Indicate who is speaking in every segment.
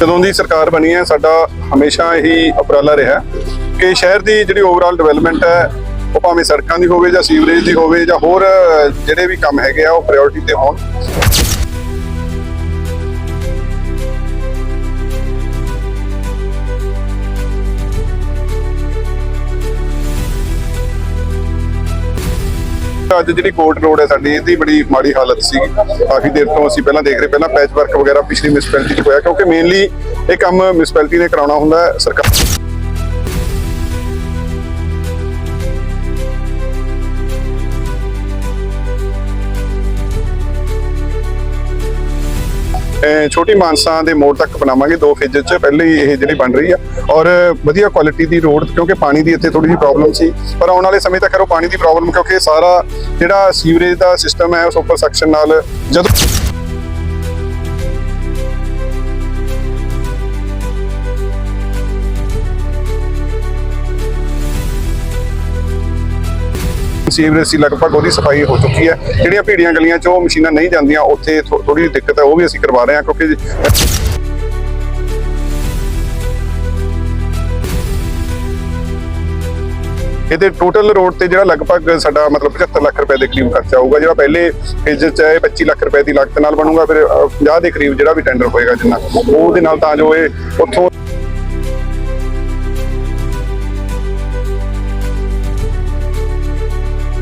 Speaker 1: ਜਦੋਂ ਦੀ ਸਰਕਾਰ ਬਣੀ ਹੈ, ਸਾਡਾ ਹਮੇਸ਼ਾ ਇਹੀ ਉਪਰਾਲਾ ਰਿਹਾ ਕਿ ਸ਼ਹਿਰ ਦੀ ਜਿਹੜੀ ਓਵਰਆਲ ਡਿਵੈਲਪਮੈਂਟ ਹੈ, ਉਹ ਭਾਵੇਂ ਸੜਕਾਂ ਦੀ ਹੋਵੇ ਜਾਂ ਸੀਵਰੇਜ ਦੀ ਹੋਵੇ ਜਾਂ ਹੋਰ ਜਿਹੜੇ ਵੀ ਕੰਮ ਹੈਗੇ ਆ, ਉਹ ਪ੍ਰਾਇੋਰਟੀ ਤੇ ਹੋਣ। ਅੱਜ ਜਿਹੜੀ ਕੋਟ ਰੋਡ ਹੈ ਸਾਡੀ, ਇਹਦੀ ਬੜੀ ਮਾੜੀ ਹਾਲਤ ਸੀ। ਕਾਫੀ ਦੇਰ ਤੋਂ ਅਸੀਂ ਪਹਿਲਾਂ ਦੇਖ ਰਹੇ, ਪਹਿਲਾਂ ਪੈਚ ਵਰਕ ਵਗੈਰਾ ਪਿਛਲੀ ਮਿਊਨਿਸਪੈਲਿਟੀ 'ਚ ਹੋਇਆ, ਕਿਉਂਕਿ ਮੇਨਲੀ ਇਹ ਕੰਮ ਮਿਊਨਿਸਪੈਲਿਟੀ ਨੇ ਕਰਾਉਣਾ ਹੁੰਦਾ ਸਰਕਾਰ ਛੋਟੀ ਮਾਨਸਾ ਦੇ ਮੋੜ ਤੱਕ ਬਣਾਵਾਂਗੇ ਦੋ ਫੇਜ਼ 'ਚ। ਪਹਿਲੇ ਹੀ ਇਹ ਜਿਹੜੀ ਬਣ ਰਹੀ ਆ। ਔਰ ਵਧੀਆ ਕੁਆਲਿਟੀ ਦੀ ਰੋਡ, ਕਿਉਂਕਿ ਪਾਣੀ ਦੀ ਇੱਥੇ ਥੋੜੀ ਜਿਹੀ ਪ੍ਰੋਬਲਮ ਸੀ। ਪਰ ਆਉਣ ਵਾਲੇ ਸਮੇਂ ਤੱਕ ਉਹ ਪਾਣੀ ਦੀ ਪ੍ਰੋਬਲਮ ਕਿਉਂਕਿ ਸਾਰਾ ਜਿਹੜਾ ਸੀਵਰੇਜ ਦਾ ਸਿਸਟਮ ਹੈ, ਉਸ ਉੱਪਰ ਸੈਕਸ਼ਨ ਨਾਲ ਜਦੋਂ ਸੀਵਰੇਜ ਸੀ ਲਗਭਗ ਉਹਦੀ ਸਫ਼ਾਈ ਹੋ ਚੁੱਕੀ ਹੈ। ਜਿਹੜੀਆਂ ਭੀੜੀਆਂ ਗਲੀਆਂ 'ਚ ਉਹ ਮਸ਼ੀਨਾਂ ਨਹੀਂ ਜਾਂਦੀਆਂ ਉੱਥੇ ਥੋੜੀ ਦਿੱਕਤ ਹੈ ਉਹ ਵੀ ਅਸੀਂ ਕਰਵਾ ਰਹੇ ਹਾਂ ਕਿਉਂਕਿ ਇਹਦੇ ਟੋਟਲ ਰੋਡ ਤੇ ਜਿਹੜਾ ਲਗਭਗ ਸਾਡਾ ਮਤਲਬ 75 ਲੱਖ ਰੁਪਏ ਦੇ ਕਰੀਬ ਖਰਚਾ ਆਊਗਾ ਜਿਹੜਾ ਪਹਿਲੇ ਫੇਜ਼ 'ਚ ਹੈ 25 ਲੱਖ ਰੁਪਏ ਦੀ ਲਾਗਤ ਨਾਲ ਬਣੂਗਾ ਫਿਰ ਅ, 50 ਦੇ ਕਰੀਬ ਜਿਹੜਾ ਵੀ ਟੈਂਡਰ ਹੋਏਗਾ ਜਿੰਨਾ ਉਹਦੇ ਨਾਲ ਤਾਂ ਜੋ ਇਹ ਉੱਥੋਂ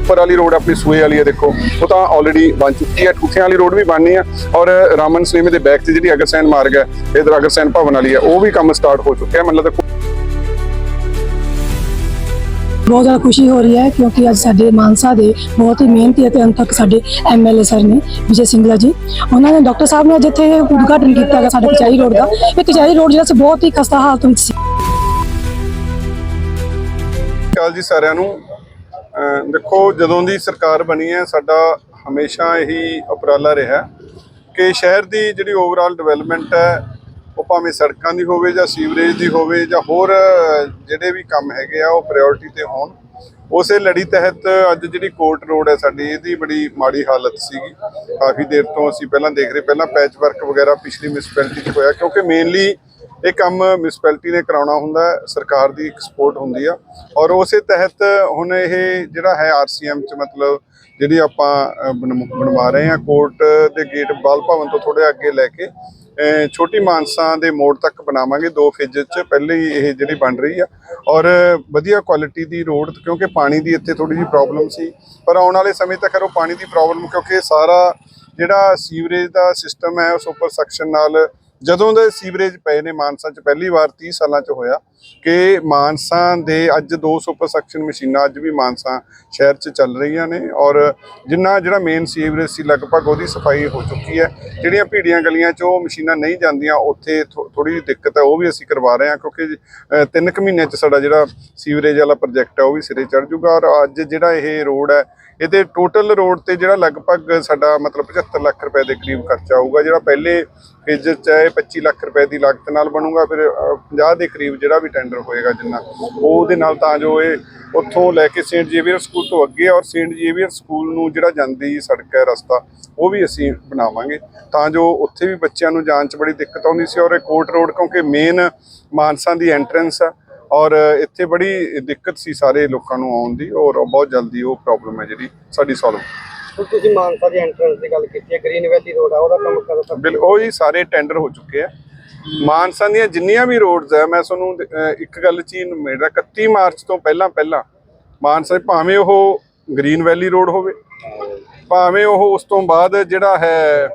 Speaker 1: ਉੱਪਰ ਵਾਲੀ ਰੋਡ ਆਪਣੀ ਸੂਏ ਵਾਲੀ ਹੈ ਦੇਖੋ। ਉਹ ਤਾਂ ਆਲਰੇਡੀ ਬਣ ਚੁੱਕੀ ਹੈ ਠੂਠਿਆਂ ਵਾਲੀ ਰੋਡ ਵੀ ਬਣਨੀ ਹੈ। ਔਰ ਰਾਮਨ ਸਿਨੇਮੇ ਦੇ ਬੈਕ ਤੇ ਜਿਹੜੀ ਅਗਰਸੈਨ ਮਾਰਗ ਹੈ ਇਧਰ ਅਗਰਸੈਨ ਭਵਨ ਵਾਲੀ ਹੈ ਉਹ ਵੀ ਕੰਮ ਸਟਾਰਟ ਹੋ ਚੁੱਕਿਆ ਮਤਲਬ
Speaker 2: ਬਹੁਤ ਜ਼ਿਆਦਾ ਖੁਸ਼ੀ ਹੋ ਰਹੀ ਹੈ ਕਿਉਂਕਿ ਅੱਜ ਸਾਡੇ ਮਾਨਸਾ ਦੇ ਬਹੁਤ ਹੀ ਮਿਹਨਤੀ ਅਤੇ ਅੰਤ ਤੱਕ ਸਾਡੇ ਐਮਐਲਏ ਸਰ ਨੇ ਵਿਜੇ ਸਿੰਗਲਾ ਜੀ। ਉਹਨਾਂ ਨੇ ਡਾਕਟਰ ਸਾਹਿਬ ਨੇ ਅੱਜ ਇੱਥੇ ਉਦਘਾਟਨ ਕੀਤਾ ਹੈਗਾ ਸਾਡੇ ਕਚਾਈ ਰੋਡ ਦਾ। ਇਹ ਕਚਾਈ ਰੋਡ ਜਿਹੜਾ ਸੀ ਬਹੁਤ ਹੀ ਖਸਤਾ ਹਾਲਤ ਵਿੱਚ ਸੀ।
Speaker 1: ਕਾਲ ਜੀ ਸਾਰਿਆਂ ਨੂੰ। ਦੇਖੋ, ਜਦੋਂ ਦੀ ਸਰਕਾਰ ਬਣੀ ਹੈ, ਸਾਡਾ ਹਮੇਸ਼ਾ ਇਹੀ ਉਪਰਾਲਾ ਰਿਹਾ ਕਿ ਸ਼ਹਿਰ ਦੀ ਜਿਹੜੀ ਓਵਰਆਲ ਡਿਵੈਲਪਮੈਂਟ ਹੈ, ਉਹ ਭਾਵੇਂ ਸੜਕਾਂ ਦੀ ਹੋਵੇ ਜਾਂ ਸੀਵਰੇਜ ਦੀ ਹੋਵੇ ਜਾਂ ਹੋਰ ਜਿਹੜੇ ਵੀ ਕੰਮ ਹੈਗੇ ਆ, ਉਹ ਪ੍ਰਾਇੋਰਟੀ ਤੇ ਹੋਣ। ਉਸੇ ਲੜੀ ਤਹਿਤ ਅੱਜ ਜਿਹੜੀ ਕੋਰਟ ਰੋਡ ਹੈ ਸਾਡੀ, ਇਹਦੀ ਬੜੀ ਮਾੜੀ ਹਾਲਤ ਸੀਗੀ। ਕਾਫੀ ਦੇਰ ਤੋਂ ਅਸੀਂ ਪਹਿਲਾਂ ਦੇਖ ਰਹੇ, ਪਹਿਲਾਂ ਪੈਚ ਵਰਕ ਵਗੈਰਾ ਪਿਛਲੀ ਮਿਊਨਿਸਪੈਲਿਟੀ 'ਚ ਹੋਇਆ, ਕਿਉਂਕਿ ਮੇਨਲੀ ਇਹ ਕੰਮ ਮਿਊਨਿਸਪੈਲਿਟੀ ਨੇ ਕਰਾਉਣਾ ਹੁੰਦਾ ਸਰਕਾਰ ਦੀ ਇੱਕ ਸਪੋਰਟ ਹੁੰਦੀ ਆ। ਔਰ ਉਸੇ ਤਹਿਤ ਹੁਣ ਇਹ ਜਿਹੜਾ ਹੈ ਆਰਸੀਐਮ 'ਚ ਮਤਲਬ ਜਿਹੜੀ ਆਪਾਂ ਬਣ- ਬਣਵਾ ਰਹੇ ਹਾਂ ਕੋਰਟ ਦੇ ਗੇਟ ਬਾਲ ਭਵਨ ਤੋਂ ਥੋੜੇ ਅੱਗੇ ਲੈ ਕੇ ਛੋਟੀ ਮਾਨਸਾ ਦੇ ਮੋੜ ਤੱਕ ਬਣਾਵਾਂਗੇ ਦੋ ਫੇਜ਼ 'ਚ। ਪਹਿਲੇ ਹੀ ਇਹ ਜਿਹੜੀ ਬਣ ਰਹੀ ਆ। ਔਰ ਵਧੀਆ ਕੁਆਲਿਟੀ ਦੀ ਰੋਡ ਕਿਉਂਕਿ ਪਾਣੀ ਦੀ ਇੱਥੇ ਥੋੜੀ ਜਿਹੀ ਪ੍ਰੋਬਲਮ ਸੀ। ਪਰ ਆਉਣ ਵਾਲੇ ਸਮੇਂ ਤੱਕ ਉਹ ਪਾਣੀ ਦੀ ਪ੍ਰੋਬਲਮ ਕਿਉਂਕਿ ਸਾਰਾ ਜਿਹੜਾ ਸੀਵਰੇਜ ਦਾ ਸਿਸਟਮ ਹੈ, ਉਸ ਉੱਪਰ ਸੈਕਸ਼ਨ ਨਾਲ ਜਦੋਂ ਦੇ ਸੀਵਰੇਜ ਪਏ ਨੇ ਮਾਨਸਾ ਚ, ਪਹਿਲੀ ਵਾਰ 30 ਸਾਲਾਂ ਚ ਹੋਇਆ ਕਿ ਮਾਨਸਾ ਦੇ ਅੱਜ ਦੋ ਸੁਪਰ ਸੈਕਸ਼ਨ ਮਸ਼ੀਨਾਂ ਅੱਜ ਵੀ ਮਾਨਸਾ ਸ਼ਹਿਰ ਚ ਚੱਲ ਰਹੀਆਂ ਨੇ ਔਰ ਜਿੰਨਾ, ਜਿਹੜਾ ਮੇਨ ਸੀਵਰੇਜ ਸੀ, ਲਗਭਗ ਉਹਦੀ ਸਫ਼ਾਈ ਹੋ ਚੁੱਕੀ ਹੈ। ਜਿਹੜੀਆਂ ਭੀੜੀਆਂ ਗਲੀਆਂ ਚ ਉਹ ਮਸ਼ੀਨਾਂ ਨਹੀਂ ਜਾਂਦੀਆਂ, ਉੱਥੇ ਥੋੜੀ ਜਿਹੀ ਦਿੱਕਤ ਹੈ, ਉਹ ਵੀ ਅਸੀਂ ਕਰਵਾ ਰਹੇ ਹਾਂ ਕਿਉਂਕਿ ਤਿੰਨ ਕੁ ਮਹੀਨਿਆਂ ਚ ਸਾਡਾ ਜਿਹੜਾ ਸੀਵਰੇਜ ਵਾਲਾ ਪ੍ਰੋਜੈਕਟ ਹੈ, ਉਹ ਵੀ ਸਿਰੇ ਚੜ ਜਾਊਗਾ ਔਰ ਅੱਜ ਜਿਹੜਾ ਇਹ ਰੋਡ ਹੈ ਇਹਦੇ ਟੋਟਲ ਰੋਡ ਤੇ ਜਿਹੜਾ ਲਗਭਗ ਸਾਡਾ ਮਤਲਬ 75 ਲੱਖ ਰੁਪਏ ਦੇ ਕਰੀਬ ਖਰਚਾ ਆਊਗਾ ਜਿਹੜਾ ਪਹਿਲੇ ਫੇਜ਼ 'ਚ ਹੈ ਇਹ 25 ਲੱਖ ਰੁਪਏ ਦੀ ਲਾਗਤ ਨਾਲ ਬਣੂਗਾ ਫਿਰ ਅ, 50 ਦੇ ਕਰੀਬ ਜਿਹੜਾ ਵੀ ਟੈਂਡਰ ਹੋਏਗਾ ਜਿੰਨਾ ਉਹਦੇ ਨਾਲ ਤਾਂ ਜੋ ਇਹ ਉੱਥੋਂ ਲੈ ਕੇ ਸੇਂਟ ਜੇਵੀਅਰ ਸਕੂਲ ਤੋਂ ਅੱਗੇ ਔਰ ਸੇਂਟ ਜੇਵੀਅਰ ਸਕੂਲ ਨੂੰ ਜਿਹੜਾ ਜਾਂਦੀ ਸੜਕ ਹੈ ਰਸਤਾ ਉਹ ਵੀ ਅਸੀਂ ਬਣਾਵਾਂਗੇ। ਤਾਂ ਜੋ ਉੱਥੇ ਵੀ ਬੱਚਿਆਂ ਨੂੰ ਜਾਣ 'ਚ ਬੜੀ ਦਿੱਕਤ ਆਉਂਦੀ ਸੀ ਔਰ ਇਹ ਕੋਟ ਰੋਡ ਕਿਉਂਕਿ ਮੇਨ ਮਾਨਸਾ ਦੀ ਐਂਟਰੈਂਸ ਆ ਔਰ ਇੱਥੇ ਬੜੀ ਦਿੱਕਤ ਸੀ ਸਾਰੇ ਲੋਕਾਂ ਨੂੰ ਆਉਣ ਦੀ ਔਰ ਬਹੁਤ ਜਲਦੀ ਉਹ ਪ੍ਰੋਬਲਮ ਹੈ ਜਿਹੜੀ ਸਾਡੀ ਸੋਲਵ
Speaker 3: ਤੁਸੀਂ ਮਾਨਸਾ ਦੀ ਐਂਟਰੈਂਸ ਦੀ ਗੱਲ ਕੀਤੀ ਹੈ ਗ੍ਰੀਨ ਵੈਲੀ ਰੋਡ ਆ ਉਹਦਾ ਕੰਮ ਕਦੋਂ ਤੱਕ
Speaker 1: ਬਿਲ ਉਹ ਹੀ ਸਾਰੇ ਟੈਂਡਰ ਹੋ ਚੁੱਕੇ ਆ। ਮਾਨਸਾ ਦੀਆਂ ਜਿੰਨੀਆਂ ਵੀ ਰੋਡਸ ਆ ਮੈਂ ਤੁਹਾਨੂੰ ਇੱਕ ਗੱਲ ਚੀਨ ਮੇਰਾ 31 ਮਾਰਚ ਤੋਂ ਪਹਿਲਾਂ ਪਹਿਲਾਂ ਮਾਨਸਾ 'ਚ ਭਾਵੇਂ ਉਹ ਗ੍ਰੀਨ ਵੈਲੀ ਰੋਡ ਹੋਵੇ ਭਾਵੇਂ ਉਹ ਉਸ ਤੋਂ ਬਾਅਦ ਜਿਹੜਾ ਹੈ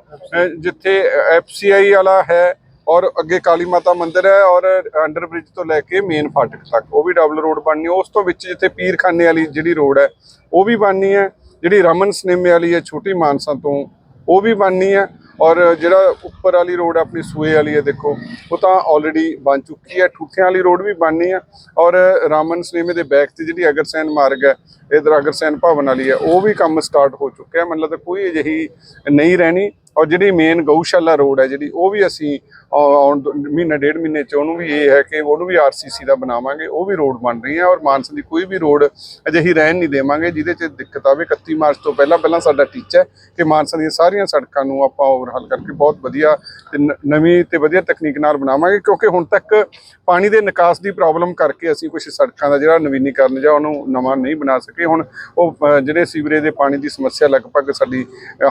Speaker 1: ਜਿੱਥੇ ਐਫਸੀਆਈ ਵਾਲਾ ਹੈ ਔਰ ਅੱਗੇ ਕਾਲੀ ਮਾਤਾ ਮੰਦਿਰ ਹੈ ਔਰ ਅੰਡਰ ਬ੍ਰਿਜ ਤੋਂ ਲੈ ਕੇ ਮੇਨ ਫਾਟਕ ਤੱਕ, ਉਹ ਵੀ ਡਬਲ ਰੋਡ ਬਣਨੀ ਉਸ ਤੋਂ ਵਿੱਚ ਜਿੱਥੇ ਪੀਰਖਾਨੇ ਵਾਲੀ ਜਿਹੜੀ ਰੋਡ ਹੈ, ਉਹ ਵੀ ਬਣਨੀ ਹੈ। ਜਿਹੜੀ ਰਮਨ ਸਿਨੇਮੇ ਵਾਲੀ ਹੈ, ਛੋਟੀ ਮਾਨਸਾ ਤੋਂ, ਉਹ ਵੀ ਬਣਨੀ ਹੈ। ਔਰ ਜਿਹੜਾ ਉੱਪਰ ਵਾਲੀ ਰੋਡ ਆਪਣੀ ਸੂਏ ਵਾਲੀ ਹੈ, ਦੇਖੋ, ਉਹ ਤਾਂ ਆਲਰੇਡੀ ਬਣ ਚੁੱਕੀ ਹੈ। ਠੂਠਿਆਂ ਵਾਲੀ ਰੋਡ ਵੀ ਬਣਨੀ ਹੈ। ਔਰ ਰਾਮਨ ਸਿਨੇਮੇ ਦੇ ਬੈਕ ਤੇ ਜਿਹੜੀ ਅਗਰਸੈਨ ਮਾਰਗ ਹੈ ਇਧਰ ਅਗਰਸੈਨ ਭਵਨ ਵਾਲੀ ਹੈ, ਉਹ ਵੀ ਕੰਮ ਸਟਾਰਟ ਹੋ ਚੁੱਕਿਆ ਮੈਨੂੰ ਲੱਗਦਾ ਕੋਈ ਅਜਿਹੀ ਨਹੀਂ ਰਹਿਣੀ। ਔਰ ਜਿਹੜੀ ਮੇਨ ਗਊਸ਼ਾਲਾ ਰੋਡ ਹੈ, ਜਿਹੜੀ ਉਹ ਵੀ ਅਸੀਂ ਆਉਣ ਦੋ- ਮਹੀਨਾ, ਡੇਢ ਮਹੀਨੇ ਚ ਉਹਨੂੰ ਵੀ ਇਹ ਹੈ ਕਿ ਉਹਨੂੰ ਵੀ ਆਰਸੀਸੀ ਦਾ ਬਣਾਵਾਂਗੇ, ਉਹ ਵੀ ਰੋਡ ਬਣ ਰਹੀ ਹੈ। ਔਰ ਮਾਨਸਾ ਦੀ ਕੋਈ ਵੀ ਰੋਡ ਅਜਿਹੀ ਰਹਿਣ ਨਹੀਂ ਦੇਵਾਂਗੇ, ਜਿਹਦੇ ਚ ਦਿੱਕਤ ਆਵੇ। 31 ਮਾਰਚ ਤੋਂ ਪਹਿਲਾਂ ਪਹਿਲਾਂ ਸਾਡਾ ਟੀਚਾ ਹੈ ਕਿ ਮਾਨਸਾ ਦੀਆਂ ਸਾਰੀਆਂ ਸੜਕਾਂ ਨੂੰ ਆਪਾਂ ਓਵਰਹਾਲ ਕਰਕੇ ਬਹੁਤ ਵਧੀਆ ਤੇ ਨ- ਨਵੀਂ ਤੇ ਵਧੀਆ ਤਕਨੀਕ ਨਾਲ ਬਣਾਵਾਂਗੇ। ਕਿਉਂਕਿ ਹੁਣ ਤੱਕ ਪਾਣੀ ਦੇ ਨਿਕਾਸ ਦੀ ਪ੍ਰੋਬਲਮ ਕਰਕੇ ਅਸੀਂ ਕੁਝ ਸੜਕਾਂ ਦਾ ਜਿਹੜਾ ਨਵੀਨੀਕਰਨ ਜਾਂ ਉਹਨੂੰ ਨਵਾਂ ਨਹੀਂ ਬਣਾ ਸਕੇ। ਹੁਣ ਉਹ ਜਿਹੜੇ ਸੀਵਰੇਜ ਦੇ ਪਾਣੀ ਦੀ ਸਮੱਸਿਆ ਲਗਭਗ ਸਾਡੀ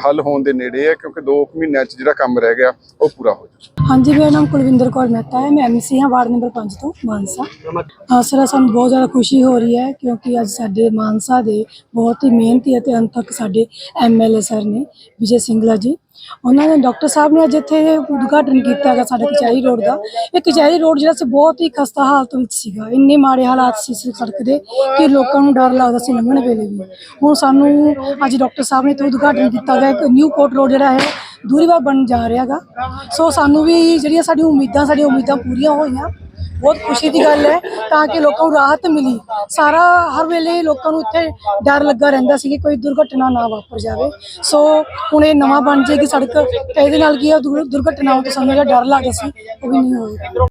Speaker 1: ਹੱਲ ਹੋਣ ਦੇ ਨੇੜੇ ਹੈ, ਕਿਉਂਕਿ 2 ਮਹੀਨਿਆਂ 'ਚ ਜਿਹੜਾ ਕੰਮ ਰਹਿ ਗਿਆ, ਉਹ ਪੂਰਾ ਹੋ ਜਾਊ।
Speaker 2: ਹਾਂਜੀ, ਮੇਰਾ ਨਾਮ ਕੁਲਵਿੰਦਰ ਕੌਰ ਮਹਿਤਾ ਹੈ, ਮੈਂ ਐਮਸੀ ਹਾਂ, ਵਾਰਡ ਨੰਬਰ 5 ਤੋਂ ਮਾਨਸਾ। ਸਰ ਸਾਨੂੰ ਬਹੁਤ ਜ਼ਿਆਦਾ ਖੁਸ਼ੀ ਹੋ ਰਹੀ ਹੈ, ਕਿਉਂਕਿ ਅੱਜ ਸਾਡੇ ਮਾਨਸਾ ਦੇ ਬਹੁਤ ਹੀ ਮਿਹਨਤੀ ਅਤੇ ਅੰਤਕ ਸਾਡੇ ਐਮਐਲਏ ਸਰ ਨੇ, ਵਿਜੇ ਸਿੰਗਲਾ ਜੀ। ਉਹਨਾਂ ਨੇ ਡਾਕਟਰ ਸਾਹਿਬ ਨੇ ਅੱਜ ਇੱਥੇ ਉਦਘਾਟਨ ਕੀਤਾ ਹੈਗਾ ਸਾਡੇ ਕਚਹਿਰੀ ਰੋਡ ਦਾ। ਇਹ ਕਚਹਿਰੀ ਰੋਡ ਜਿਹੜਾ ਸੀ ਬਹੁਤ ਹੀ ਖਸਤਾ ਹਾਲਤ ਵਿੱਚ ਸੀਗਾ। ਇੰਨੇ ਮਾੜੇ ਹਾਲਾਤ ਸੀ ਸੜਕ ਦੇ ਕਿ ਲੋਕਾਂ ਨੂੰ ਡਰ ਲੱਗਦਾ ਸੀ ਲੰਘਣ ਵੇਲੇ ਵੀ। ਹੁਣ ਸਾਨੂੰ ਅੱਜ ਡਾਕਟਰ ਸਾਹਿਬ ਨੇ ਇੱਥੇ ਉਦਘਾਟਨ ਕੀਤਾ ਗਿਆ ਇੱਕ ਨਿਊ ਕੋਟ ਰੋਡ ਜਿਹੜਾ ਹੈ ਦੂਰੀਵਾਰ ਬਣ ਜਾ ਰਿਹਾ ਹੈਗਾ। ਸੋ ਸਾਨੂੰ ਵੀ ਜਿਹੜੀਆਂ ਸਾਡੀਆਂ ਉਮੀਦਾਂ ਸਾਡੀਆਂ ਉਮੀਦਾਂ ਪੂਰੀਆਂ ਹੋਈਆਂ। ਬਹੁਤ ਖੁਸ਼ੀ ਦੀ ਗੱਲ ਹੈ ਤਾਂ ਕਿ ਲੋਕਾਂ ਨੂੰ ਰਾਹਤ ਮਿਲੀ। ਸਾਰਾ ਹਰ ਵੇਲੇ ਲੋਕਾਂ ਨੂੰ ਇੱਥੇ ਡਰ ਲੱਗਾ ਰਹਿੰਦਾ ਸੀ ਕਿ ਕੋਈ ਦੁਰਘਟਨਾ ਨਾ ਵਾਪਰ ਜਾਵੇ। ਸੋ ਹੁਣ ਇਹ ਨਵਾਂ ਬਣ ਜਾਏਗੀ ਸੜਕ ਤੇ ਇਹਦੇ ਨਾਲ ਕੀ ਹੈ ਦੁਰ- ਦੁਰਘਟਨਾਵਾਂ ਤੋਂ ਸਾਨੂੰ ਜਿਹੜਾ ਡਰ ਲੱਗਦਾ ਸੀ, ਉਹ ਵੀ ਨਹੀਂ ਹੋਏਗਾ।